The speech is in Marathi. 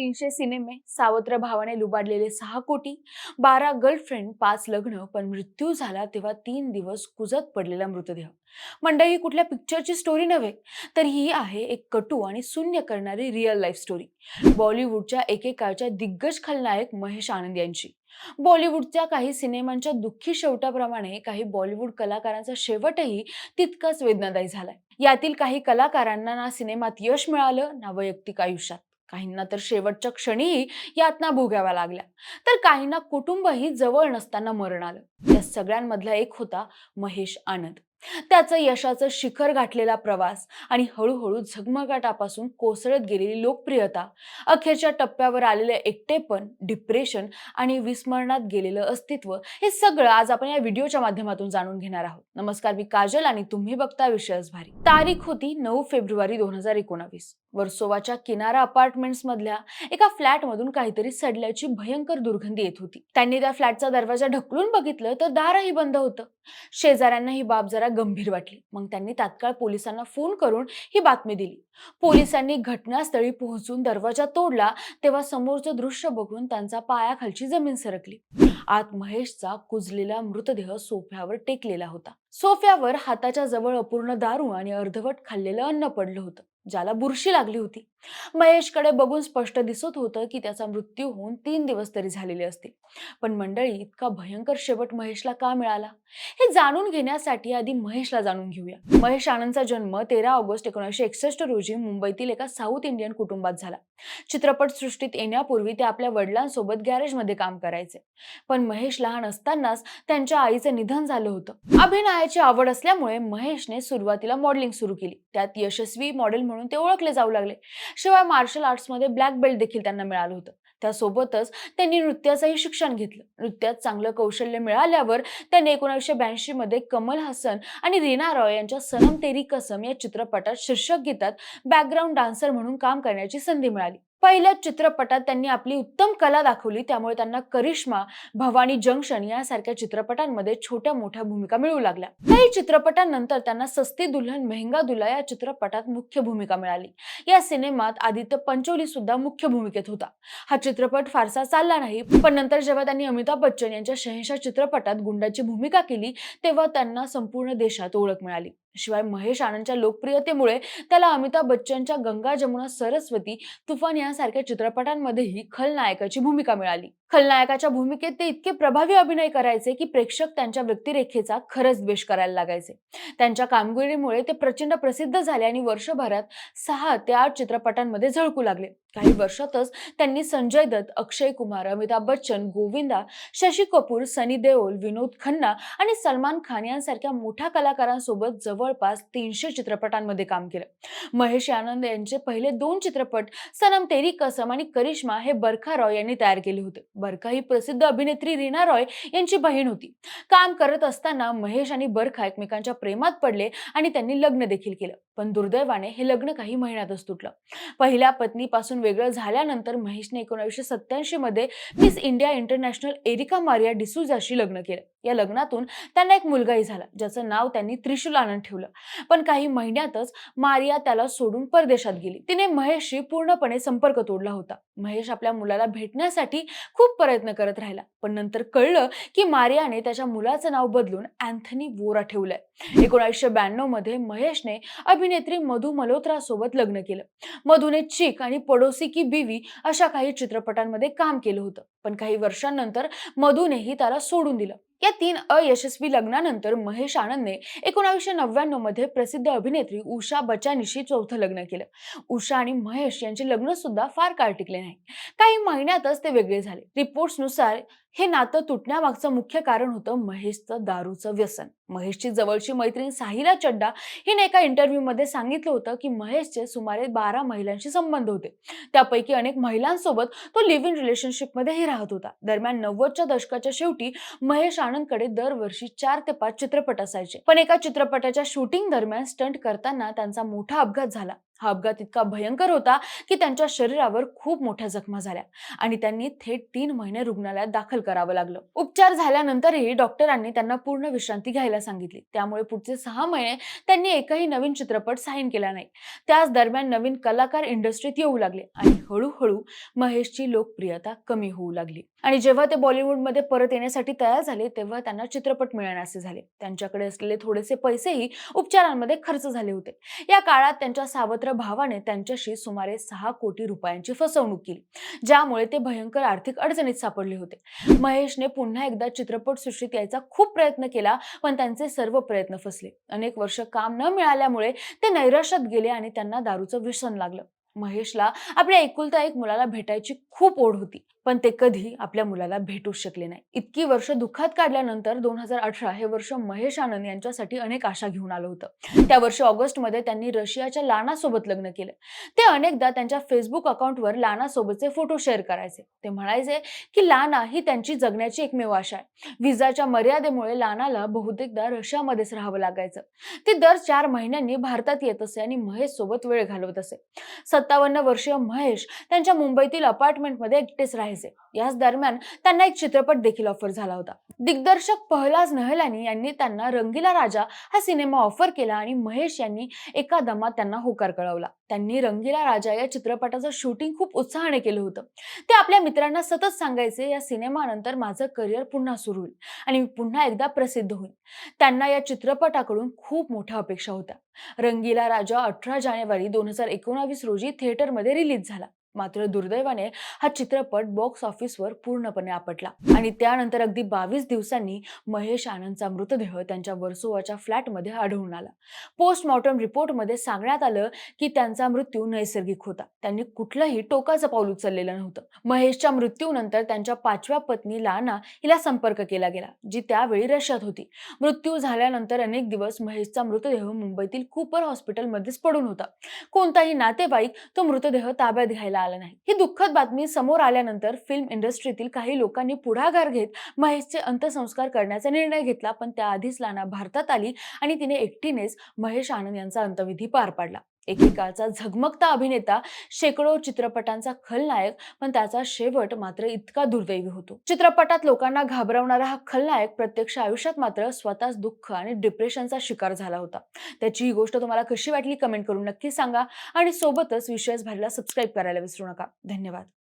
तीनशे सिनेमे सावत्र भावाने लुबाडलेले सहा कोटी बारा गर्लफ्रेंड पाच लग्न पण मृत्यू झाला तेव्हा तीन दिवस कुजत पडलेला मृतदेह. मंडळी कुठल्या पिक्चरची स्टोरी नव्हे तर ही आहे एक कटू आणि शून्य करणारी रिअल लाईफ स्टोरी बॉलिवूडच्या एकेकाळच्या दिग्गज खलनायक महेश आनंद यांची. बॉलिवूडच्या काही सिनेमांच्या दुःखी शेवटाप्रमाणे काही बॉलिवूड कलाकारांचा शेवटही तितकाच वेदनादायी झालाय. यातील काही कलाकारांना ना सिनेमात यश मिळालं ना वैयक्तिक आयुष्यात. काहींना तर शेवटच्या क्षणीही यातना भोगाव्या लागल्या. तर काहींना कुटुंबही जवळ नसताना मरण आलं. या सगळ्यांमधला एक होता महेश आनंद. त्याचं यशाचं शिखर गाठलेला प्रवास आणि हळूहळू झगमगाटापासून कोसळत गेलेली लोकप्रियता अखेरच्या टप्प्यावर आलेले एकटेपण डिप्रेशन आणि विस्मरणात गेलेलं अस्तित्व हे सगळं आज आपण या व्हिडिओच्या माध्यमातून जाणून घेणार आहोत. नमस्कार मी काजल आणि तुम्ही बघता विषयच भारी. तारीख होती नऊ फेब्रुवारी दोन हजार एकोणावीस. वर्सोवाच्या किनारा अपार्टमेंट्स मधल्या एका फ्लॅट मधून काहीतरी सडल्याची भयंकर दुर्गंधी येत होती. त्यांनी त्या फ्लॅटचा दरवाजा ढकलून बघितलं तर दारही बंद होतं. शेजाऱ्यांना ही बाब जरा गंभीर वाटली. मग त्यांनी तात्काळ पोलिसांना फोन करून ही बातमी दिली. पोलिसांनी घटनास्थळी पोहोचून दरवाजा तोडला तेव्हा समोरचं दृश्य बघून त्यांचा पायाखालची जमीन सरकली. आत महेशचा कुजलेला मृतदेह सोफ्यावर टेकलेला होता. सोफ्यावर हाताच्या जवळ अपूर्ण दारू आणि अर्धवट खाल्लेलं अन्न पडलं होतं. ज्याला बुरशी लागली होती. महेशकडे बघून स्पष्ट दिसत होतं की त्याचा मृत्यू होऊन तीन दिवस तरी झालेले असतील. पण मंडळी इतका भयंकर शेवट महेशला का मिळाला? हे जाणून घेण्यासाठी आधी महेशला जाणून घेऊया. महेश आनंदचा जन्म तेरा ऑगस्ट एकोणीसशे एकसष्ट रोजी मुंबईतील एका साऊथ इंडियन कुटुंबात झाला. चित्रपट सृष्टीत येण्यापूर्वी ते आपल्या वडिलांसोबत गॅरेजमध्ये काम करायचे. पण महेश लहान असतानाच त्यांच्या आईचं निधन झालं होतं. अभिनयाची आवड असल्यामुळे महेशने सुरुवातीला मॉडेलिंग सुरू केली. त्यात यशस्वी मॉडेल म्हणून म्हणून ते ओळखले जाऊ लागले. शिवाय मार्शल आर्ट्समध्ये ब्लॅक बेल्ट देखील त्यांना मिळालं होतं. त्यासोबतच त्यांनी नृत्याचंही शिक्षण घेतलं. नृत्यात चांगलं कौशल्य मिळाल्यावर त्यांनी एकोणीसशे ब्याऐंशी मध्ये कमल हसन आणि रीना रॉय यांच्या सनम तेरी कसम या चित्रपटात शीर्षक गीतात बॅकग्राऊंड डान्सर म्हणून काम करण्याची संधी मिळाली. पहिल्या चित्रपटात त्यांनी आपली उत्तम कला दाखवली. त्यामुळे त्यांना करिश्मा भवानी जंक्शन यासारख्या चित्रपटांमध्ये छोट्या मोठ्या भूमिका मिळू लागल्या. काही चित्रपटांनंतर त्यांना सस्ती दुल्हन मेहंगा दुल्हा या चित्रपटात मुख्य भूमिका मिळाली. या सिनेमात आदित्य पंचोली सुद्धा मुख्य भूमिकेत होता. हा चित्रपट फारसा चालला नाही पण नंतर जेव्हा त्यांनी अमिताभ बच्चन यांच्या शहेशा चित्रपटात गुंडाची भूमिका केली तेव्हा त्यांना संपूर्ण देशात ओळख मिळाली. शिवाय महेश आनंदच्या लोकप्रियतेमुळे त्याला अमिताभ बच्चनच्या गंगा जमुना सरस्वती तुफान यासारख्या चित्रपटांमध्येही खलनायकाची भूमिका मिळाली. खलनायकाच्या भूमिकेत ते इतके प्रभावी अभिनय करायचे की प्रेक्षक त्यांच्या व्यक्तिरेखेचा खरंच द्वेष करायला लागायचे. त्यांच्या कामगिरीमुळे ते प्रचंड प्रसिद्ध झाले आणि वर्षभरात सहा ते आठ चित्रपटांमध्ये झळकू लागले. काही वर्षातच त्यांनी संजय दत्त अक्षय कुमार अमिताभ बच्चन गोविंदा शशी कपूर सनी देओल विनोद खन्ना आणि सलमान खान यांसारख्या मोठ्या कलाकारांसोबत जवळपास तीनशे चित्रपटांमध्ये काम केलं. महेश आनंद यांचे पहिले दोन चित्रपट सनम तेरी कसम आणि करिश्मा हे बरखा रॉय यांनी तयार केले होते. बरखा ही प्रसिद्ध अभिनेत्री रीना रॉय यांची बहीण होती. काम करत असताना महेश आणि बरखा एकमेकांच्या प्रेमात पडले आणि त्यांनी लग्न देखील केलं. पण दुर्दैवाने हे लग्न काही महिन्यातच तुटलं. पहिल्या पत्नीपासून वेगळं झाल्यानंतर महेशने एकोणीसशे सत्याऐंशी मध्ये Miss India International Erika Maria डिसूजाशी लग्न केलं. या लग्नातून त्यांना एक मुलगाही झाला ज्याचं नाव त्यांनी त्रिशूल आनंद ठेवलं. पण काही महिन्यातच मारिया त्याला सोडून परदेशात गेली. तिने महेशशी पूर्णपणे संपर्क तोडला होता. महेश आपल्या मुलाला भेटण्यासाठी खूप प्रयत्न करत राहिला. पण नंतर कळलं की मारियाने त्याच्या मुलाचं नाव बदलून अँथनी वोरा ठेवलंय. एकोणीसशे ब्याण्णवमध्ये महेशने अभिनेत्री मधु मल्होत्रा सोबत लग्न केलं. मधुने चिक आणि पडोसी की बीवी अशा काही चित्रपटांमध्ये काम केलं होतं. पण काही वर्षांनंतर मधुनेही त्याला सोडून दिलं. या तीन अयशस्वी लग्नानंतर महेश आनंदने एकोणावीसशे नव्याण्णवमध्ये प्रसिद्ध अभिनेत्री उषा बचानीशी चौथं लग्न केलं. उषा आणि महेश यांचे लग्न सुद्धा फार काळ टिकले नाही. काही महिन्यातच ते वेगळे झाले. रिपोर्ट्सनुसार हे नातं तुटण्यामागचं मुख्य कारण होतं महेशचं दारूचं व्यसन. महेशची जवळची मैत्रीण साहिला चड्डा हिने एका इंटरव्ह्यूमध्ये सांगितलं होतं की महेशचे सुमारे बारा महिलांशी संबंध होते. त्यापैकी अनेक महिलांसोबत तो लिव्ह इन रिलेशनशिपमध्येही राहत होता. दरम्यान नव्वदच्या दशकाच्या शेवटी महेश आनंदकडे दरवर्षी चार ते पाच चित्रपट असायचे. पण एका चित्रपटाच्या शूटिंग दरम्यान स्टंट करताना त्यांचा मोठा अपघात झाला. हा अपघात इतका भयंकर होता की त्यांच्या शरीरावर खूप मोठ्या जखमा झाल्या आणि त्यांनी थेट तीन महिने रुग्णालयात दाखल करावं लागलं. उपचार झाल्यानंतरही डॉक्टरांनी त्यांना पूर्ण विश्रांती घ्यायला सांगितली. त्यामुळे पुढचे सहा महिने त्यांनी एकही नवीन चित्रपट साईन केला नाही. त्याच दरम्यान नवीन कलाकार इंडस्ट्रीत येऊ लागले आणि हळूहळू महेशची लोकप्रियता कमी होऊ लागली. आणि जेव्हा ते बॉलिवूडमध्ये परत येण्यासाठी तयार झाले तेव्हा त्यांना चित्रपट मिळण्याचे झाले. त्यांच्याकडे असलेले थोडेसे पैसेही उपचारांमध्ये खर्च झाले होते. या काळात त्यांच्या सावत्र भावाने त्यांच्याशी सुमारे सहा कोटी रुपयांची फसवणूक केली ज्यामुळे ते भयंकर आर्थिक अडचणीत सापडले होते. महेशने पुन्हा एकदा चित्रपट सृष्टीत यायचा खूप प्रयत्न केला पण त्यांचे सर्व प्रयत्न फसले. अनेक वर्ष काम न मिळाल्यामुळे ते नैराश्यात गेले आणि त्यांना दारूचं व्यसन लागलं. महेशला आपल्या एकुलता एक मुलाला भेटायची खूप ओढ होती. पण ते कधी आपल्या मुलाला भेटूच शकले नाही. इतकी वर्ष दुःखात काढल्यानंतर दोन हजार अठरा हे वर्ष महेश आनंद यांच्यासाठी अनेक आशा घेऊन आलं होतं. त्या वर्षी ऑगस्टमध्ये त्यांनी रशियाच्या लाना सोबत लग्न केलं. ते अनेकदा त्यांच्या फेसबुक अकाउंटवर लानासोबतचे फोटो शेअर करायचे. ते म्हणायचे की लाना ही त्यांची जगण्याची एकमेव आशा आहे. विजाच्या मर्यादेमुळे लानाला बहुतेकदा रशियामध्येच राहावं लागायचं. ती दर चार महिन्यांनी भारतात येत असे आणि महेश सोबत वेळ घालवत असे. सत्तावन्न वर्षीय महेश त्यांच्या मुंबईतील अपार्टमेंटमध्ये एकटेच राहिले. राहायचे याच दरम्यान त्यांना एक चित्रपट देखील ऑफर झाला होता. दिग्दर्शक पहलाज नहलानी यांनी त्यांना रंगीला राजा हा सिनेमा ऑफर केला आणि महेश यांनी एका दमात त्यांना होकार कळवला. त्यांनी रंगीला राजा या चित्रपटाचं शूटिंग खूप उत्साहाने केलं होतं. ते आपल्या मित्रांना सतत सांगायचे या सिनेमानंतर माझं करिअर पुन्हा सुरू होईल आणि मी पुन्हा एकदा प्रसिद्ध होईल त्यांना या चित्रपटाकडून खूप मोठ्या अपेक्षा होत्या. रंगीला राजा अठरा जानेवारी दोन हजार एकोणावीस रोजी थिएटरमध्ये रिलीज झाला. मात्र दुर्दैवाने हा चित्रपट बॉक्स ऑफिसवर पूर्णपणे आपटला. आणि त्यानंतर अगदी बावीस दिवसांनी महेश आनंदचा मृतदेह त्यांच्या वर्सोवाच्या फ्लॅटमध्ये आढळून आला. पोस्टमॉर्टम रिपोर्टमध्ये सांगण्यात आलं की त्यांचा मृत्यू नैसर्गिक होता. त्यांनी कुठलंही टोकाचं पाऊल उचललेलं नव्हतं. महेशच्या मृत्यूनंतर त्यांच्या पाचव्या पत्नी लाना हिला संपर्क केला गेला जी त्यावेळी रशियात होती. मृत्यू झाल्यानंतर अनेक दिवस महेशचा मृतदेह मुंबईतील कुपर हॉस्पिटलमध्येच पडून होता. कोणताही नातेवाईक तो मृतदेह ताब्यात घ्यायला आला नाही. ही दुःखद बातमी समोर आल्यानंतर फिल्म इंडस्ट्रीतील काही लोकांनी पुढाकार घेत महेशचे अंत्यसंस्कार करण्याचा निर्णय घेतला. पण त्याआधीच लाना भारतात आली आणि तिने एकटीनेच महेश आनंद यांचा अंतविधी पार पाडला. एकेकाळचा झगमगता अभिनेता शेकडो चित्रपटांचा खलनायक पण त्याचा शेवट मात्र इतका दुर्दैवी होतो. चित्रपटात लोकांना घाबरवणारा हा खलनायक प्रत्यक्ष आयुष्यात मात्र स्वतःच दुःख आणि डिप्रेशनचा शिकार झाला होता. त्याची ही गोष्ट तुम्हाला कशी वाटली कमेंट करून नक्की सांगा आणि सोबतच विशेष भारीला सबस्क्राईब करायला विसरू नका. धन्यवाद.